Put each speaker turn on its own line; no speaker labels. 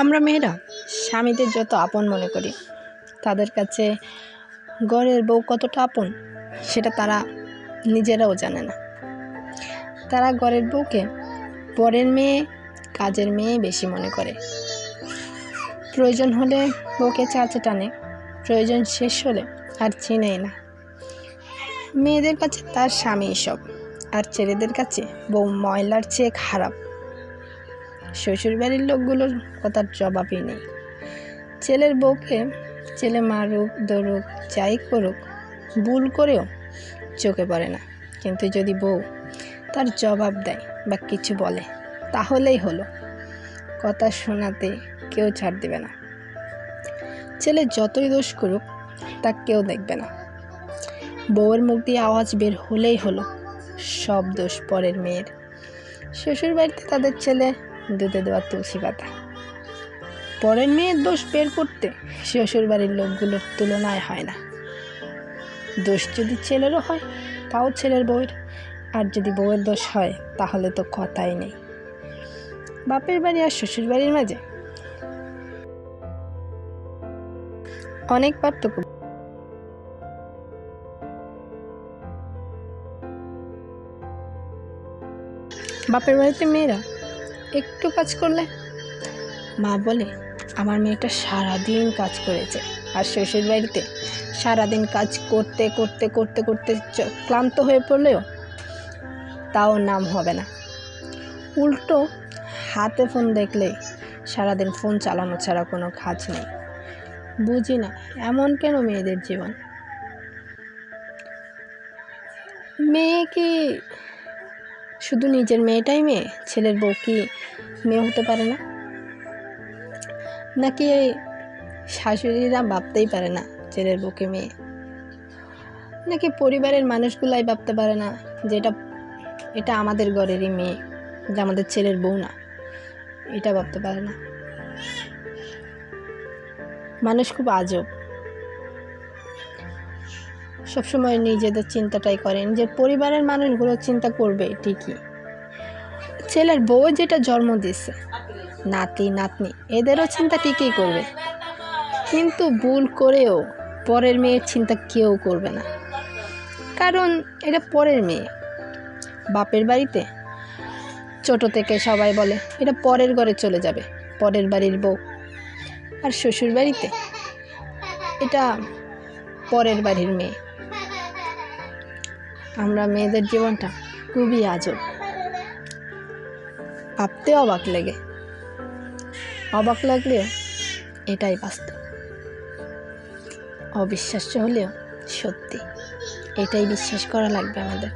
আমরা মেয়েরা স্বামীদের যত আপন মনে করি, তাদের কাছে ঘরের বউ কতটা আপন সেটা তারা নিজেরাও জানে না। তারা ঘরের বউকে পরের মেয়ে, কাজের মেয়ে বেশি মনে করে। প্রয়োজন হলে বউকে চাচে টানে, প্রয়োজন শেষ হলে আর চিনেই না। মেয়েদের কাছে তার স্বামী সব, আর ছেলেদের কাছে বউ ময়লার চেয়ে খারাপ। শ্বশুরবাড়ির লোকগুলোর কথার জবাবই নেই। ছেলের বউকে ছেলে মারুক দৌড়ুক যাই করুক, ভুল করেও চোখে পড়ে না। কিন্তু যদি বউ তার জবাব দেয় বা কিছু বলে, তাহলেই হলো। কথা শোনাতে কেউ ছাড় দেবে না। ছেলে যতই দোষ করুক, তা কেউ দেখবে না। বউয়ের মুখ দিয়ে আওয়াজ বের হলেই হলো, সব দোষ পরের মেয়ের। শ্বশুর বাড়িতে তাদের ছেলে দুধে দেওয়া তুলসী পাতা। পরের মেয়ের দোষ বের করতে শ্বশুর বাড়ির লোকগুলোর তুলনায় হয় না। দোষ যদি ছেলেরও হয়, তাও ছেলের বউয়ের। আর যদি বউয়ের দোষ হয়, তাহলে তো কথাই নেই। বাপের বাড়ি আর শ্বশুর বাড়ির মাঝে অনেক পার্থক্য। বাপের বাড়িতে মেয়েরা একটু কাজ করলে? মা বলে, আমার মেয়েটা সারাদিন কাজ করেছে। আর শ্বশুর বাড়িতে সারাদিন কাজ করতে করতে করতে করতে ক্লান্ত হয়ে পড়লেও তাও নাম হবে না। উল্টো হাতে ফোন দেখলে সারাদিন ফোন চালানো ছাড়া কোনো কাজ নেই। বুঝি না, এমন কেন মেয়েদের জীবন? মেয়ে কি শুধু নিজের মেয়েটাই মেয়ে? ছেলের বউ কি মেয়ে হতে পারে না? নাকি এই শাশুড়িরা ভাবতেই পারে না ছেলের বউকে মেয়ে? নাকি পরিবারের মানুষগুলাই ভাবতে পারে না যে এটা এটা আমাদের ঘরেরই মেয়ে, যে আমাদের ছেলের বউ না? এটা ভাবতে পারে না। মানুষ খুব আজব। সবসময় নিজেদের চিন্তাটাই করে, নিজের পরিবারের মানুষগুলো চিন্তা করবে ঠিকই। ছেলের বউ যেটা জন্ম দিচ্ছে নাতি, নাতনি, এদেরও চিন্তা ঠিকই করবে। কিন্তু ভুল করেও পরের মেয়ের চিন্তা কেউ করবে না। কারণ এটা পরের মেয়ে। বাপের বাড়িতে ছোট থেকে সবাই বলে, এটা পরের ঘরে চলে যাবে, পরের বাড়ির বউ। আর শ্বশুর বাড়িতে এটা পরের বাড়ির মেয়ে। আমরা মেয়েদের জীবনটা খুবই আজব। ভাবতে অবাক লাগে। অবাক লাগলেও এটাই বাস্তব। অবিশ্বাস্য হলেও সত্যি, এটাই বিশ্বাস করা লাগবে আমাদের।